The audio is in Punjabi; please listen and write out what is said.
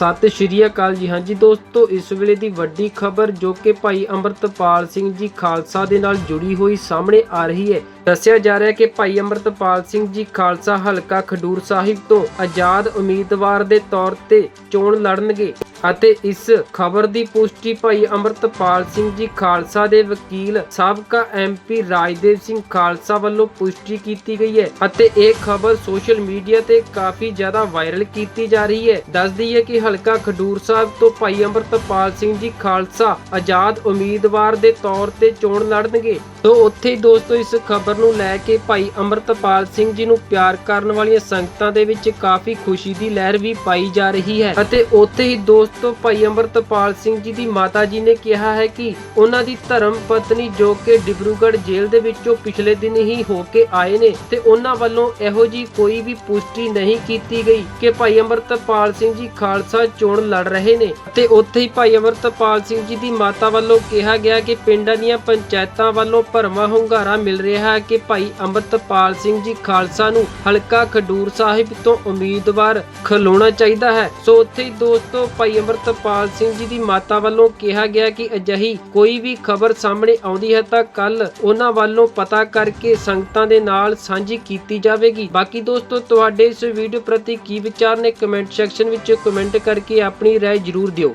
ਸਤਿ ਸ਼੍ਰੀ ਅਕਾਲ ਜੀ। ਹਾਂਜੀ ਦੋਸਤੋ, ਇਸ ਵੇਲੇ ਦੀ ਵੱਡੀ ਖਬਰ ਜੋ ਕਿ ਭਾਈ ਅੰਮ੍ਰਿਤਪਾਲ ਸਿੰਘ ਜੀ ਖਾਲਸਾ ਦੇ ਨਾਲ ਜੁੜੀ ਹੋਈ ਸਾਹਮਣੇ ਆ ਰਹੀ ਹੈ। ਦੱਸਿਆ ਜਾ ਰਿਹਾ ਹੈ ਕਿ ਭਾਈ ਅੰਮ੍ਰਿਤਪਾਲ ਸਿੰਘ ਜੀ ਖਾਲਸਾ ਹਲਕਾ ਖਡੂਰ ਸਾਹਿਬ ਤੋਂ ਆਜ਼ਾਦ ਉਮੀਦਵਾਰ ਦੇ ਤੌਰ ਤੇ ਚੋਣ ਲੜਨਗੇ। ਅਤੇ ਇਸ ਖਬਰ ਦੀ ਪੁਸ਼ਟੀ ਭਾਈ ਅੰਮ੍ਰਿਤਪਾਲ ਸਿੰਘ ਜੀ ਖਾਲਸਾ ਦੇ ਵਕੀਲ ਸਾਬਕਾ ਐਮਪੀ ਰਾਜਦੇਵ ਸਿੰਘ ਖਾਲਸਾ ਵੱਲੋਂ ਪੁਸ਼ਟੀ ਕੀਤੀ ਗਈ ਹੈ ਅਤੇ ਇਹ ਖਬਰ ਸੋਸ਼ਲ ਮੀਡੀਆ ਤੇ ਕਾਫੀ ਜ਼ਿਆਦਾ ਵਾਇਰਲ ਕੀਤੀ ਜਾ ਰਹੀ ਹੈ। ਦੱਸਦੀ ਹੈ ਕਿ ਹਲਕਾ ਖਡੂਰ ਸਾਹਿਬ ਤੋਂ ਭਾਈ ਅੰਮ੍ਰਿਤਪਾਲ ਸਿੰਘ ਜੀ ਖਾਲਸਾ ਆਜ਼ਾਦ ਉਮੀਦਵਾਰ ਦੇ ਤੌਰ ਤੇ ਚੋਣ ਲੜਨਗੇ। ਤੋਂ ਉੱਥੇ ਹੀ ਦੋਸਤੋ ਇਸ ਖਬਰ ਨੂੰ ਲੈ ਕੇ ਭਾਈ ਅੰਮ੍ਰਿਤਪਾਲ ਸਿੰਘ ਜੀ ਨੂੰ ਪਿਆਰ ਕਰਨ ਵਾਲੀਆਂ ਸੰਗਤਾਂ ਦੇ ਵਿੱਚ ਕਾਫੀ ਖੁਸ਼ੀ ਦੀ ਲਹਿਰ ਵੀ ਪਾਈ ਜਾ ਰਹੀ ਹੈ ਅਤੇ ਉੱਥੇ ਹੀ ਦੋਸਤ ਭਾਈ ਅੰਮ੍ਰਿਤਪਾਲ ਸਿੰਘ ਜੀ ਦੀ ਮਾਤਾ ਜੀ ਨੇ ਕਿਹਾ ਹੈ ਕਿ ਉਹਨਾਂ ਦੀ ਧਰਮ ਪਤਨੀ ਜੋ ਕਿ ਡਿਬਰੂਗੜ੍ਹ ਜੇਲ੍ਹ ਦੇ ਵਿੱਚੋਂ ਪਿਛਲੇ ਦਿਨ ਹੀ ਹੋ ਕੇ ਆਏ ਨੇ ਤੇ ਉਹਨਾਂ ਵੱਲੋਂ ਇਹੋ ਜੀ ਕੋਈ ਵੀ ਪੁਸ਼ਟੀ ਨਹੀਂ ਕੀਤੀ ਗਈ ਕਿ ਭਾਈ ਅੰਮ੍ਰਿਤਪਾਲ ਸਿੰਘ ਜੀ ਖਾਲਸਾ ਚੋਣ ਲੜ ਰਹੇ ਨੇ। ਤੇ ਉੱਥੇ ਹੀ ਭਾਈ ਅੰਮ੍ਰਿਤਪਾਲ ਸਿੰਘ ਜੀ ਦੀ ਮਾਤਾ ਵੱਲੋਂ ਕਿਹਾ ਗਿਆ ਕਿ ਪਿੰਡਾਂ ਦੀਆਂ ਪੰਚਾਇਤਾਂ ਵੱਲੋਂ ਭਰਵਾਂ ਹੁੰਗਾਰਾ ਮਿਲ ਰਿਹਾ ਹੈ ਕਿ ਭਾਈ ਅੰਮ੍ਰਿਤਪਾਲ ਸਿੰਘ ਜੀ ਖਾਲਸਾ ਨੂੰ ਹਲਕਾ ਖਡੂਰ ਸਾਹਿਬ ਤੋਂ ਉਮੀਦਵਾਰ ਖਲੋਣਾ ਚਾਹੀਦਾ ਹੈ। ਸੋ ਉੱਥੇ ਦੋਸਤੋ ਭਾਈ ਅੰਮ੍ਰਿਤਪਾਲ ਸਿੰਘ ਜੀ ਦੀ ਮਾਤਾ ਵੱਲੋਂ ਕਿਹਾ ਗਿਆ ਕਿ ਅਜਿਹੀ ਕੋਈ ਵੀ ਖਬਰ ਸਾਹਮਣੇ ਆਉਂਦੀ ਹੈ ਤਾਂ ਕੱਲ ਉਹਨਾਂ ਵੱਲੋਂ ਪਤਾ ਕਰਕੇ ਸੰਗਤਾਂ ਦੇ ਨਾਲ ਸਾਂਝੀ ਕੀਤੀ ਜਾਵੇਗੀ। ਬਾਕੀ ਦੋਸਤੋ, ਤੁਹਾਡੇ ਇਸ ਵੀਡੀਓ ਪ੍ਰਤੀ ਕੀ ਵਿਚਾਰ ਨੇ? ਕਮੈਂਟ ਸੈਕਸ਼ਨ ਵਿੱਚ ਕਮੈਂਟ ਕਰਕੇ ਆਪਣੀ ਰਾਏ ਜ਼ਰੂਰ ਦਿਓ।